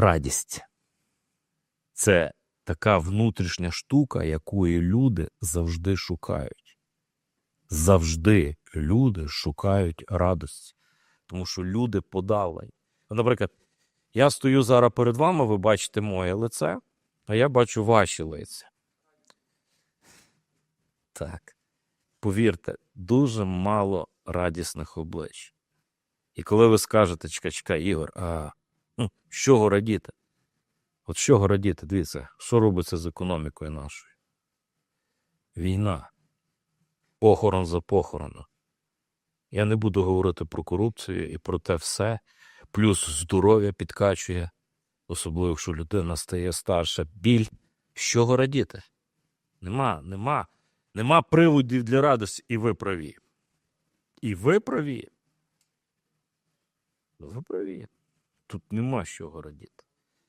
радість. Це така внутрішня штука, якої люди завжди шукають. Завжди люди шукають радості. Тому що люди подали. Наприклад, я стою зараз перед вами, ви бачите моє лице, а я бачу ваші лиця. Так. Повірте, дуже мало радісних облич. І коли ви скажете, чекай, чекай, Ігор, а ну, з чого радіти? От з чого радіти? Дивіться, що робиться з економікою нашою? Війна. Похорон за похороном. Я не буду говорити про корупцію і про те все. Плюс здоров'я підкачує, особливо, якщо людина стає старша. Біль. З чого радіти? Нема, нема. Нема приводів для радості, і ви праві. І ви праві. Ви праві. Тут нема з чого радіти.